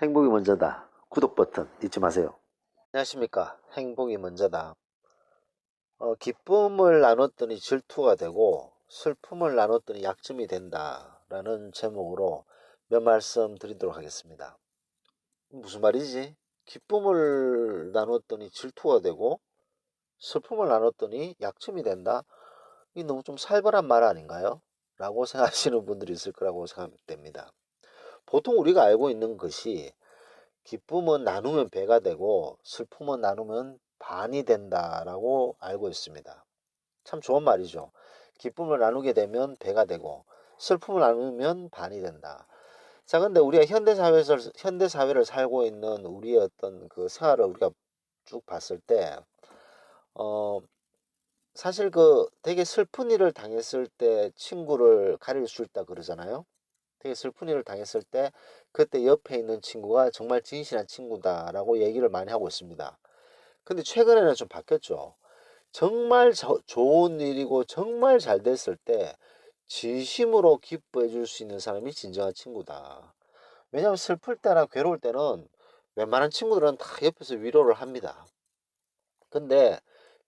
행복이 먼저다. 구독 버튼 잊지 마세요. 안녕하십니까. 행복이 먼저다. 어, 기쁨을 나눴더니 질투가 되고 슬픔을 나눴더니 약점이 된다. 라는 제목으로 몇 말씀 드리도록 하겠습니다. 무슨 말이지? 기쁨을 나눴더니 질투가 되고 슬픔을 나눴더니 약점이 된다? 이 너무 좀 살벌한 말 아닌가요? 라고 생각하시는 분들이 있을 거라고 생각됩니다. 보통 우리가 알고 있는 것이 기쁨은 나누면 배가 되고 슬픔은 나누면 반이 된다라고 알고 있습니다. 참 좋은 말이죠. 기쁨을 나누게 되면 배가 되고 슬픔을 나누면 반이 된다. 자, 근데 우리가 현대 사회에서 현대 사회를 살고 있는 우리의 어떤 그 생활을 우리가 쭉 봤을 때 어, 사실 그 되게 슬픈 일을 당했을 때 친구를 가릴 수 있다 그러잖아요. 되게 슬픈 일을 당했을 때 그때 옆에 있는 친구가 정말 진실한 친구다라고 얘기를 많이 하고 있습니다. 근데 최근에는 좀 바뀌었죠. 정말 저- 좋은 일이고 정말 잘 됐을 때 진심으로 기뻐해 줄 수 있는 사람이 진정한 친구다. 왜냐하면 슬플 때나 괴로울 때는 웬만한 친구들은 다 옆에서 위로를 합니다. 근데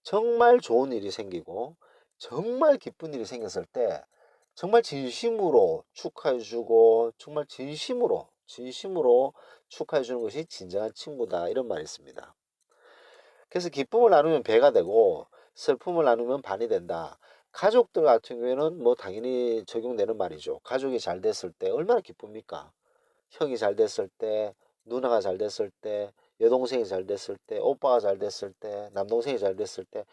정말 좋은 일이 생기고 정말 기쁜 일이 생겼을 때 정말 진심으로 축하해주고 정말 진심으로 진심으로 축하해주는 것이 진정한 친구다 이런 말이 있습니다. 그래서 기쁨을 나누면 배가 되고 슬픔을 나누면 반이 된다. 가족들 같은 경우에는 뭐 당연히 적용되는 말이죠. 가족이 잘 됐을 때 얼마나 기쁩니까? 형이 잘 됐을 때, 누나가 잘 됐을 때, 여동생이 잘 됐을 때, 오빠가 잘 됐을 때, 남동생이 잘 됐을 때,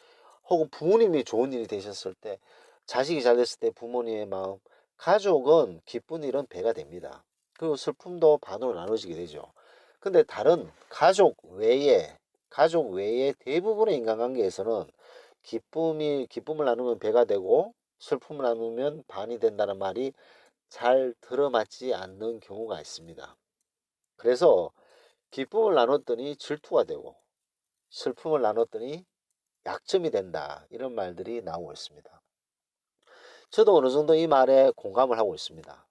혹은 부모님이 좋은 일이 되셨을 때, 자식이 잘 됐을 때 부모님의 마음, 가족은 기쁜 일은 배가 됩니다. 그리고 슬픔도 반으로 나눠지게 되죠. 근데 다른 가족 외에, 가족 외에 대부분의 인간관계에서는 기쁨이, 기쁨을 나누면 배가 되고 슬픔을 나누면 반이 된다는 말이 잘 들어맞지 않는 경우가 있습니다. 그래서 기쁨을 나눴더니 질투가 되고 슬픔을 나눴더니 약점이 된다. 이런 말들이 나오고 있습니다. 저도 어느 정도 이 말에 공감을 하고 있습니다.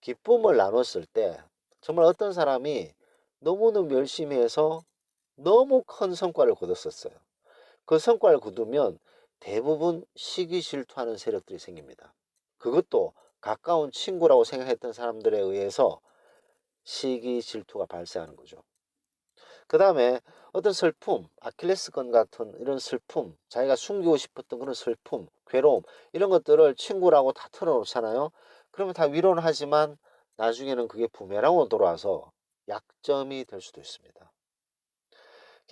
기쁨을 나눴을 때 정말 어떤 사람이 너무너무 열심히 해서 너무 큰 성과를 거뒀었어요. 그 성과를 거두면 대부분 시기 질투하는 세력들이 생깁니다. 그것도 가까운 친구라고 생각했던 사람들에 의해서 시기 질투가 발생하는 거죠. 그 다음에 어떤 슬픔, 아킬레스건 같은 이런 슬픔, 자기가 숨기고 싶었던 그런 슬픔, 괴로움, 이런 것들을 친구라고 다 털어놓잖아요. 그러면 다 위로는 하지만 나중에는 그게 부메랑으로 돌아와서 약점이 될 수도 있습니다.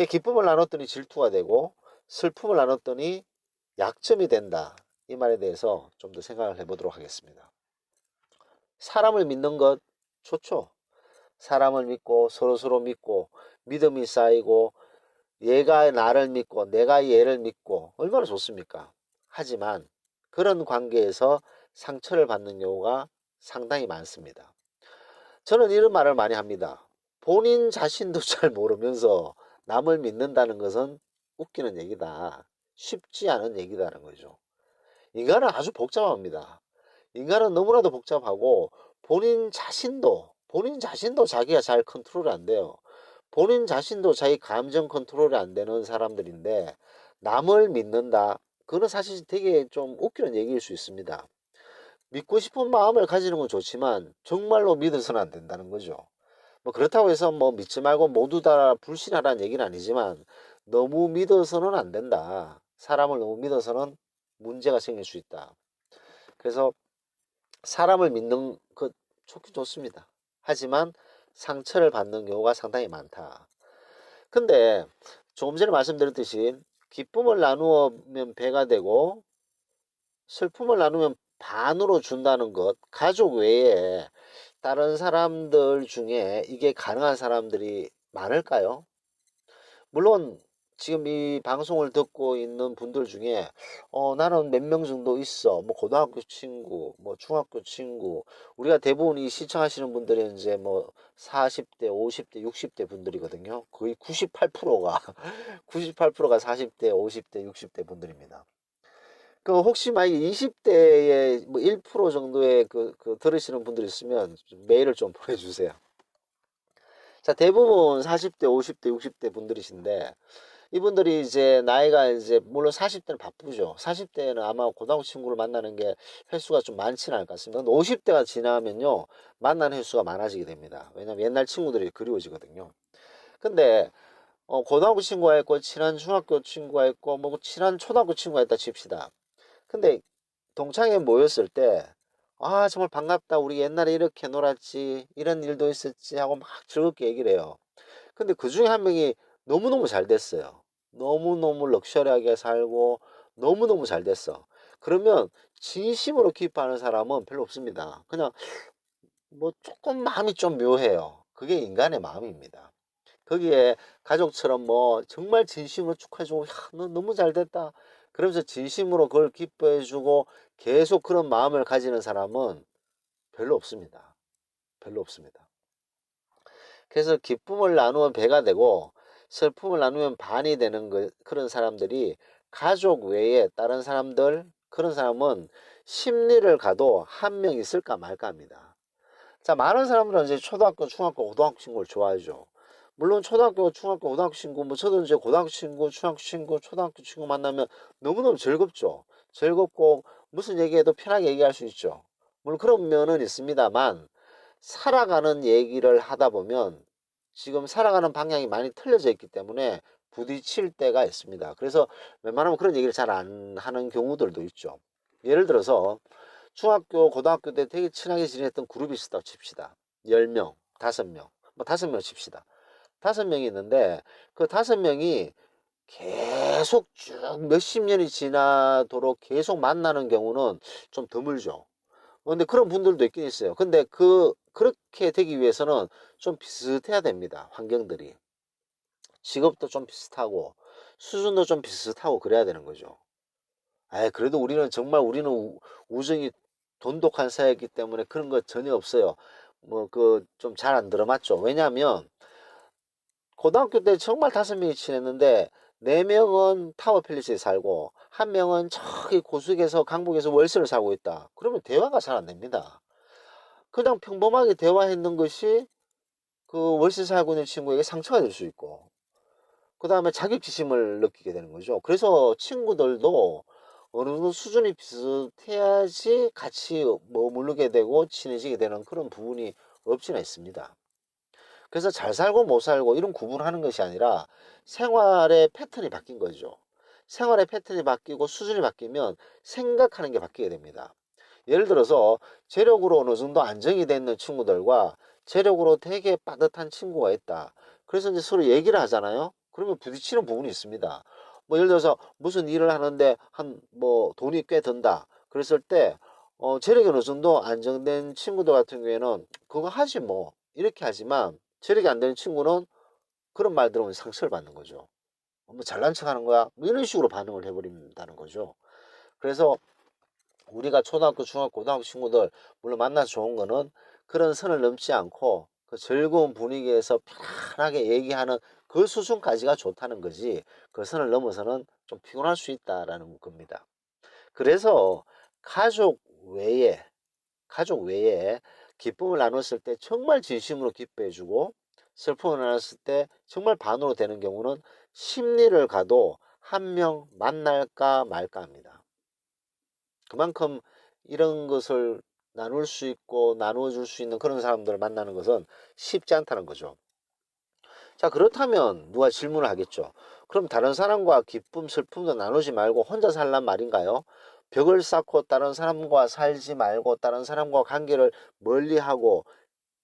기쁨을 나눴더니 질투가 되고 슬픔을 나눴더니 약점이 된다. 이 말에 대해서 좀 더 생각을 해보도록 하겠습니다. 사람을 믿는 것 좋죠. 사람을 믿고 서로서로 믿고 믿음이 쌓이고 얘가 나를 믿고 내가 얘를 믿고 얼마나 좋습니까? 하지만 그런 관계에서 상처를 받는 경우가 상당히 많습니다. 저는 이런 말을 많이 합니다. 본인 자신도 잘 모르면서 남을 믿는다는 것은 웃기는 얘기다. 쉽지 않은 얘기다는 거죠. 인간은 아주 복잡합니다. 인간은 너무나도 복잡하고 본인 자신도 본인 자신도 자기가 잘 컨트롤이 안 돼요. 본인 자신도 자기 감정 컨트롤이 안 되는 사람들인데 남을 믿는다. 그거는 사실 되게 좀 웃기는 얘기일 수 있습니다. 믿고 싶은 마음을 가지는 건 좋지만 정말로 믿어서는 안 된다는 거죠. 뭐 그렇다고 해서 뭐 믿지 말고 모두 다 불신하라는 얘기는 아니지만 너무 믿어서는 안 된다. 사람을 너무 믿어서는 문제가 생길 수 있다. 그래서 사람을 믿는 것 좋긴 좋습니다. 하지만 상처를 받는 경우가 상당히 많다. 근데 조금 전에 말씀드렸듯이 기쁨을 나누면 배가 되고 슬픔을 나누면 반으로 준다는 것, 가족 외에 다른 사람들 중에 이게 가능한 사람들이 많을까요? 물론 지금 이 방송을 듣고 있는 분들 중에 어 나는 몇 명 정도 있어. 뭐 고등학교 친구, 뭐 중학교 친구. 우리가 대부분 이 시청하시는 분들이 이제 뭐 40대, 50대, 60대 분들이거든요. 거의 98%가 98%가 40대, 50대, 60대 분들입니다. 그 혹시 만약 20대에 뭐 1% 정도의 그, 그 들으시는 분들이 있으면 좀 메일을 좀 보내주세요. 자, 대부분 40대, 50대, 60대 분들이신데, 이분들이 이제 나이가 이제, 물론 40대는 바쁘죠. 40대는 아마 고등학교 친구를 만나는 게 횟수가 좀 많지는 않을 것 같습니다. 근데 50대가 지나면요, 만나는 횟수가 많아지게 됩니다. 왜냐면 옛날 친구들이 그리워지거든요. 근데, 어, 고등학교 친구가 있고, 친한 중학교 친구가 있고, 뭐, 친한 초등학교 친구가 있다 칩시다. 근데, 동창회 모였을 때, 아, 정말 반갑다. 우리 옛날에 이렇게 놀았지. 이런 일도 있었지. 하고 막 즐겁게 얘기를 해요. 근데 그 중에 한 명이 너무너무 잘 됐어요. 너무너무 럭셔리하게 살고, 너무너무 잘 됐어. 그러면 진심으로 기뻐하는 사람은 별로 없습니다. 그냥 뭐 조금 마음이 좀 묘해요. 그게 인간의 마음입니다. 거기에 가족처럼 뭐 정말 진심으로 축하해주고, 야, 너 너무 잘 됐다. 그러면서 진심으로 그걸 기뻐해주고 계속 그런 마음을 가지는 사람은 별로 없습니다. 별로 없습니다. 그래서 기쁨을 나누면 배가 되고 슬픔을 나누면 반이 되는 그, 그런 사람들이 가족 외에 다른 사람들 그런 사람은 심리를 가도 한 명 있을까 말까 합니다. 자, 많은 사람들은 이제 초등학교, 중학교, 고등학교 친구를 좋아하죠. 물론 초등학교, 중학교, 고등학교 친구, 뭐 저도 이제 고등학교 친구, 중학교 친구, 초등학교 친구 만나면 너무너무 즐겁죠. 즐겁고 무슨 얘기해도 편하게 얘기할 수 있죠. 물론 그런 면은 있습니다만 살아가는 얘기를 하다 보면 지금 살아가는 방향이 많이 틀려져 있기 때문에 부딪힐 때가 있습니다. 그래서 웬만하면 그런 얘기를 잘 안 하는 경우들도 있죠. 예를 들어서 중학교, 고등학교 때 되게 친하게 지냈던 그룹이 있었다고 칩시다. 10명, 5명, 뭐 5명 칩시다. 다섯 명이 있는데 그 다섯 명이 계속 쭉 몇십 년이 지나도록 계속 만나는 경우는 좀 드물죠. 근데 그런 분들도 있긴 있어요. 근데 그 그렇게 되기 위해서는 좀 비슷해야 됩니다. 환경들이. 직업도 좀 비슷하고 수준도 좀 비슷하고 그래야 되는 거죠. 아, 그래도 우리는 정말 우리는 우, 우정이 돈독한 사회이기 때문에 그런 거 전혀 없어요. 뭐 그 좀 잘 안 들어맞죠. 왜냐하면 고등학교 때 정말 다섯 명이 친했는데 네 명은 타워 필리스에 살고 한 명은 저기 고숙에서 강북에서 월세를 살고 있다. 그러면 대화가 잘 안 됩니다. 그냥 평범하게 대화했는 것이 그 월세 살고 있는 친구에게 상처가 될 수 있고 그 다음에 자격지심을 느끼게 되는 거죠. 그래서 친구들도 어느 정도 수준이 비슷해야지 같이 머무르게 되고 친해지게 되는 그런 부분이 없지는 않습니다. 그래서 잘 살고 못 살고 이런 구분하는 것이 아니라 생활의 패턴이 바뀐 거죠. 생활의 패턴이 바뀌고 수준이 바뀌면 생각하는 게 바뀌게 됩니다. 예를 들어서 재력으로 어느 정도 안정이 되는 친구들과 재력으로 되게 빠듯한 친구가 있다. 그래서 이제 서로 얘기를 하잖아요. 그러면 부딪히는 부분이 있습니다. 뭐 예를 들어서 무슨 일을 하는데 한 뭐 돈이 꽤 든다. 그랬을 때 어, 재력이 어느 정도 안정된 친구들 같은 경우에는 그거 하지 뭐 이렇게 하지만 체력이 안 되는 친구는 그런 말 들으면 상처를 받는 거죠. 뭐 잘난 척 하는 거야? 뭐 이런 식으로 반응을 해버린다는 거죠. 그래서 우리가 초등학교, 중학교, 고등학교 친구들 물론 만나서 좋은 거는 그런 선을 넘지 않고 그 즐거운 분위기에서 편안하게 얘기하는 그 수준까지가 좋다는 거지 그 선을 넘어서는 좀 피곤할 수 있다라는 겁니다. 그래서 가족 외에 가족 외에 기쁨을 나눴을 때 정말 진심으로 기뻐해주고 슬픔을 나눴을 때 정말 반으로 되는 경우는 심리를 가도 한 명 만날까 말까 합니다. 그만큼 이런 것을 나눌 수 있고 나누어 줄 수 있는 그런 사람들을 만나는 것은 쉽지 않다는 거죠. 자, 그렇다면 누가 질문을 하겠죠. 그럼 다른 사람과 기쁨, 슬픔도 나누지 말고 혼자 살란 말인가요? 벽을 쌓고 다른 사람과 살지 말고 다른 사람과 관계를 멀리하고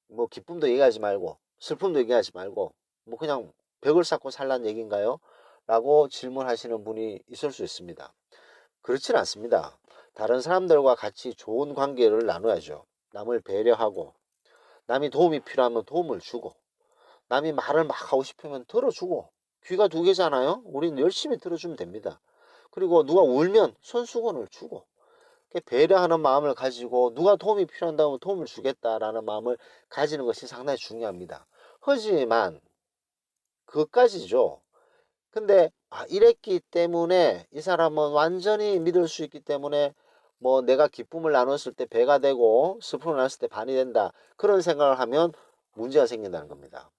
뭐 기쁨도 얘기하지 말고 슬픔도 얘기하지 말고 뭐 그냥 벽을 쌓고 살란 얘기인가요? 라고 질문하시는 분이 있을 수 있습니다. 그렇지는 않습니다. 다른 사람들과 같이 좋은 관계를 나눠야죠. 남을 배려하고 남이 도움이 필요하면 도움을 주고 남이 말을 막 하고 싶으면 들어주고 귀가 두 개잖아요. 우리는 열심히 들어주면 됩니다. 그리고 누가 울면 손수건을 주고 배려하는 마음을 가지고 누가 도움이 필요한다면 도움을 주겠다라는 마음을 가지는 것이 상당히 중요합니다. 하지만 그것까지죠. 근데 아, 이랬기 때문에 이 사람은 완전히 믿을 수 있기 때문에 뭐 내가 기쁨을 나눴을 때 배가 되고 슬픔을 나눴을 때 반이 된다. 그런 생각을 하면 문제가 생긴다는 겁니다.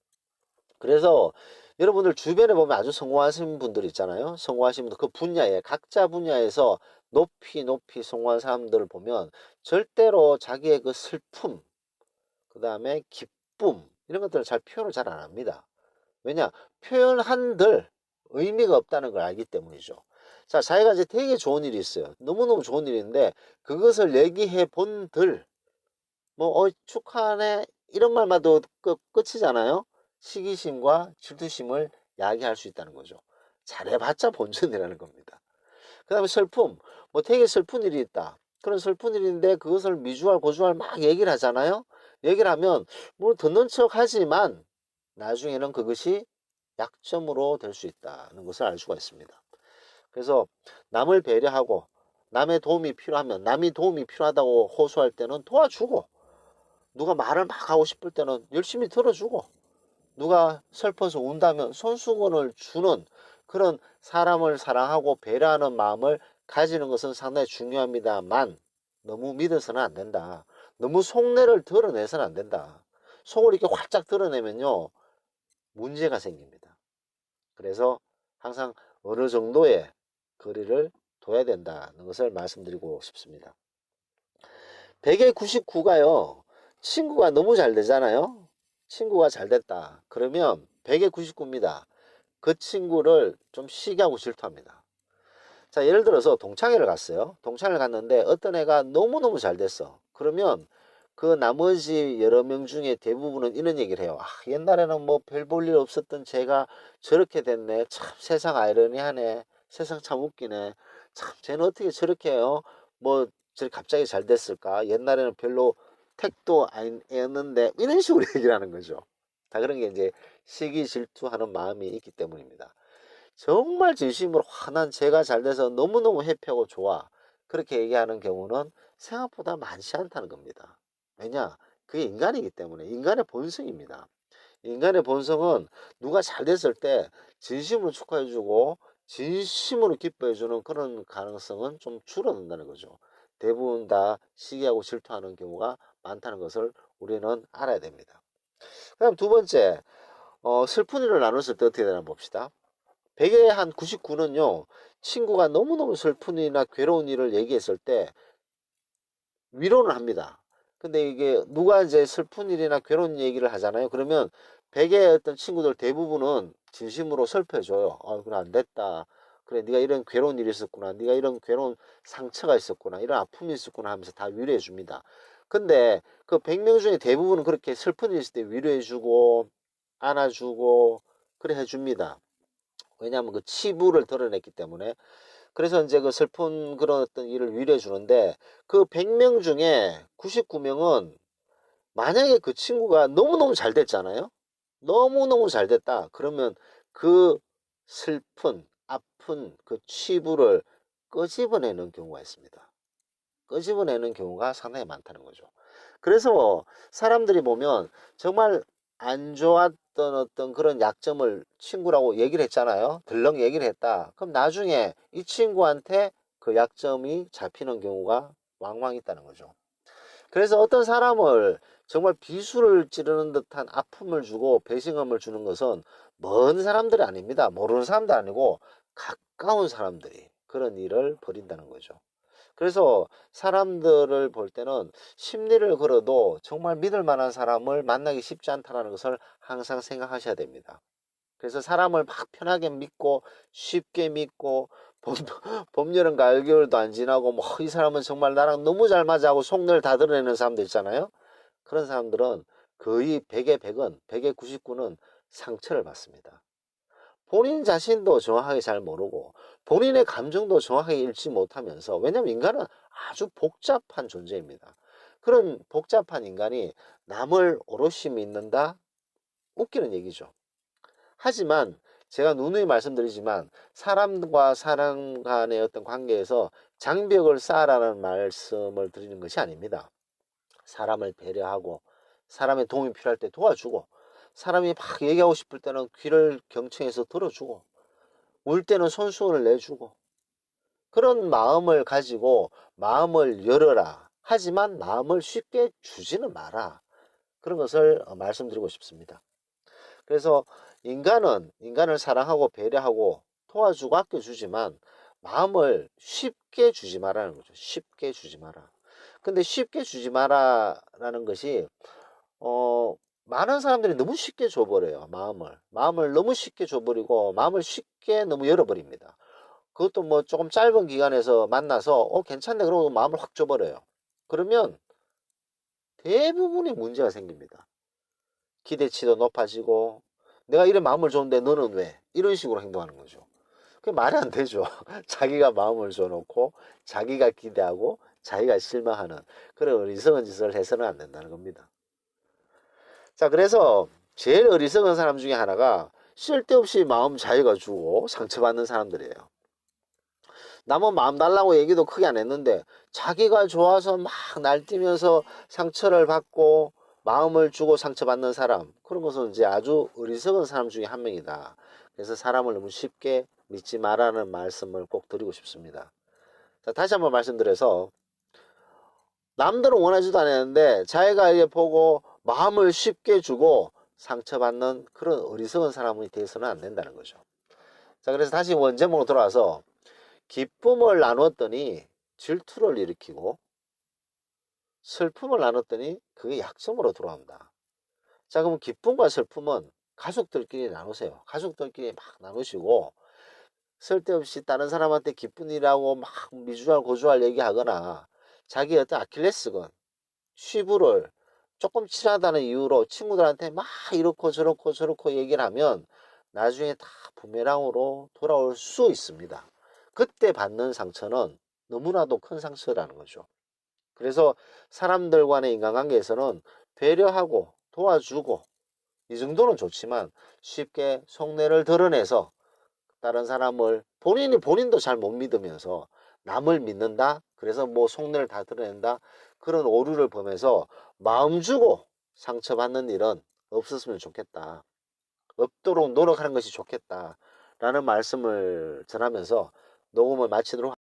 그래서 여러분들 주변에 보면 아주 성공하신 분들 있잖아요. 성공하신 분들 그 분야에 각자 분야에서 높이 높이 성공한 사람들을 보면 절대로 자기의 그 슬픔, 그 다음에 기쁨 이런 것들을 잘 표현을 잘 안 합니다. 왜냐 표현한들 의미가 없다는 걸 알기 때문이죠. 자, 자기가 이제 되게 좋은 일이 있어요. 너무너무 좋은 일인데 그것을 얘기해 본들 뭐 어, 축하하네 이런 말만도 끝, 끝이잖아요. 시기심과 질투심을 야기할 수 있다는 거죠. 잘해봤자 본전이라는 겁니다. 그 다음에 슬픔, 뭐 되게 슬픈 일이 있다. 그런 슬픈 일인데 그것을 미주알 고주알 막 얘기를 하잖아요. 얘기를 하면 뭐 듣는 척 하지만 나중에는 그것이 약점으로 될 수 있다는 것을 알 수가 있습니다. 그래서 남을 배려하고 남의 도움이 필요하면 남이 도움이 필요하다고 호소할 때는 도와주고 누가 말을 막 하고 싶을 때는 열심히 들어주고 누가 슬퍼서 운다면 손수건을 주는 그런 사람을 사랑하고 배려하는 마음을 가지는 것은 상당히 중요합니다만 너무 믿어서는 안 된다. 너무 속내를 드러내서는 안 된다. 속을 이렇게 활짝 드러내면요 문제가 생깁니다. 그래서 항상 어느 정도의 거리를 둬야 된다는 것을 말씀드리고 싶습니다. 100에 99가요. 친구가 너무 잘 되잖아요. 친구가 잘 됐다. 그러면 100에 99입니다. 그 친구를 좀 시기하고 질투합니다. 자, 예를 들어서 동창회를 갔어요. 동창회를 갔는데 어떤 애가 너무너무 잘 됐어. 그러면 그 나머지 여러 명 중에 대부분은 이런 얘기를 해요. 아, 옛날에는 뭐 별 볼 일 없었던 제가 저렇게 됐네. 참 세상 아이러니하네. 세상 참 웃기네. 참 쟤는 어떻게 저렇게 해요? 뭐 저렇게 갑자기 잘 됐을까? 옛날에는 별로 택도 아니었는데 이런 식으로 얘기를 하는 거죠. 다 그런 게 이제 시기 질투하는 마음이 있기 때문입니다. 정말 진심으로 화난 제가 잘 돼서 너무너무 해피하고 좋아. 그렇게 얘기하는 경우는 생각보다 많지 않다는 겁니다. 왜냐? 그게 인간이기 때문에 인간의 본성입니다. 인간의 본성은 누가 잘 됐을 때 진심으로 축하해주고 진심으로 기뻐해주는 그런 가능성은 좀 줄어든다는 거죠. 대부분 다 시기하고 질투하는 경우가 많다는 것을 우리는 알아야 됩니다. 그다음 두 번째, 어, 슬픈 일을 나눴을 때 어떻게 되나 봅시다. 100에 한 99는요, 친구가 너무너무 슬픈 일이나 괴로운 일을 얘기했을 때 위로는 합니다. 근데 이게 누가 이제 슬픈 일이나 괴로운 얘기를 하잖아요. 그러면 100의 어떤 친구들 대부분은 진심으로 슬퍼해줘요. 아, 그래 안 됐다. 그래 네가 이런 괴로운 일이 있었구나. 네가 이런 괴로운 상처가 있었구나. 이런 아픔이 있었구나 하면서 다 위로해 줍니다. 근데 그 100명 중에 대부분은 그렇게 슬픈 일 있을 때 위로해 주고 안아 주고 그래 해 줍니다. 왜냐하면 그 치부를 드러냈기 때문에 그래서 이제 그 슬픈 그런 어떤 일을 위로해 주는데 그 100명 중에 99명은 만약에 그 친구가 너무너무 잘 됐잖아요. 너무너무 잘 됐다. 그러면 그 슬픈, 아픈 그 치부를 끄집어내는 경우가 있습니다. 끄집어내는 경우가 상당히 많다는 거죠. 그래서 사람들이 보면 정말 안 좋았던 어떤 그런 약점을 친구라고 얘기를 했잖아요. 들렁 얘기를 했다. 그럼 나중에 이 친구한테 그 약점이 잡히는 경우가 왕왕 있다는 거죠. 그래서 어떤 사람을 정말 비수를 찌르는 듯한 아픔을 주고 배신감을 주는 것은 먼 사람들이 아닙니다. 모르는 사람도 아니고 가까운 사람들이 그런 일을 벌인다는 거죠. 그래서 사람들을 볼 때는 심리를 걸어도 정말 믿을 만한 사람을 만나기 쉽지 않다는 것을 항상 생각하셔야 됩니다. 그래서 사람을 막 편하게 믿고 쉽게 믿고 봄, 봄 여름 가을 겨울도 안 지나고 뭐 이 사람은 정말 나랑 너무 잘 맞아 하고 속내를 다 드러내는 사람들 있잖아요. 그런 사람들은 거의 100의 100은 100의 99는 상처를 받습니다. 본인 자신도 정확하게 잘 모르고 본인의 감정도 정확하게 읽지 못하면서 왜냐하면 인간은 아주 복잡한 존재입니다. 그런 복잡한 인간이 남을 오롯이 믿는다? 웃기는 얘기죠. 하지만 제가 누누이 말씀드리지만 사람과 사람 간의 어떤 관계에서 장벽을 쌓아라는 말씀을 드리는 것이 아닙니다. 사람을 배려하고 사람의 도움이 필요할 때 도와주고 사람이 막 얘기하고 싶을 때는 귀를 경청해서 들어주고 울 때는 손수건을 내주고 그런 마음을 가지고 마음을 열어라. 하지만 마음을 쉽게 주지는 마라. 그런 것을 어, 말씀드리고 싶습니다. 그래서 인간은 인간을 사랑하고 배려하고 도와주고 아껴주지만 마음을 쉽게 주지 말라는 거죠. 쉽게 주지 마라. 근데 쉽게 주지 마라라는 것이 어 많은 사람들이 너무 쉽게 줘버려요. 마음을 마음을 너무 쉽게 줘버리고 마음을 쉽게 너무 열어버립니다. 그것도 뭐 조금 짧은 기간에서 만나서 어 괜찮네 그러고 마음을 확 줘버려요. 그러면 대부분의 문제가 생깁니다. 기대치도 높아지고 내가 이런 마음을 줬는데 너는 왜? 이런 식으로 행동하는 거죠. 그게 말이 안 되죠. 자기가 마음을 줘놓고 자기가 기대하고 자기가 실망하는 그런 어리석은 짓을 해서는 안 된다는 겁니다. 자, 그래서 제일 어리석은 사람 중에 하나가 쓸데없이 마음 자기가 주고 상처받는 사람들이에요. 남은 마음 달라고 얘기도 크게 안 했는데 자기가 좋아서 막 날뛰면서 상처를 받고 마음을 주고 상처받는 사람 그런 것은 이제 아주 어리석은 사람 중에 한 명이다. 그래서 사람을 너무 쉽게 믿지 말라는 말씀을 꼭 드리고 싶습니다. 자, 다시 한번 말씀드려서 남들은 원하지도 않았는데 자기가 이제 보고 마음을 쉽게 주고 상처받는 그런 어리석은 사람이 돼서는 안 된다는 거죠. 자, 그래서 다시 원제목으로 돌아와서 기쁨을 나눴더니 질투를 일으키고 슬픔을 나눴더니 그게 약점으로 돌아온다. 자, 그럼 기쁨과 슬픔은 가족들끼리 나누세요. 가족들끼리 막 나누시고 쓸데없이 다른 사람한테 기쁜 일하고 막 미주알 고주알 얘기하거나 자기 어떤 아킬레스건 쉬부를 조금 친하다는 이유로 친구들한테 막 이렇고 저렇고 저렇고 얘기를 하면 나중에 다 부메랑으로 돌아올 수 있습니다. 그때 받는 상처는 너무나도 큰 상처라는 거죠. 그래서 사람들 간의 인간관계에서는 배려하고 도와주고 이 정도는 좋지만 쉽게 속내를 드러내서 다른 사람을 본인이 본인도 잘 못 믿으면서 남을 믿는다? 그래서 뭐 속내를 다 드러낸다? 그런 오류를 보면서 마음 주고 상처받는 일은 없었으면 좋겠다. 없도록 노력하는 것이 좋겠다 라는 말씀을 전하면서 녹음을 마치도록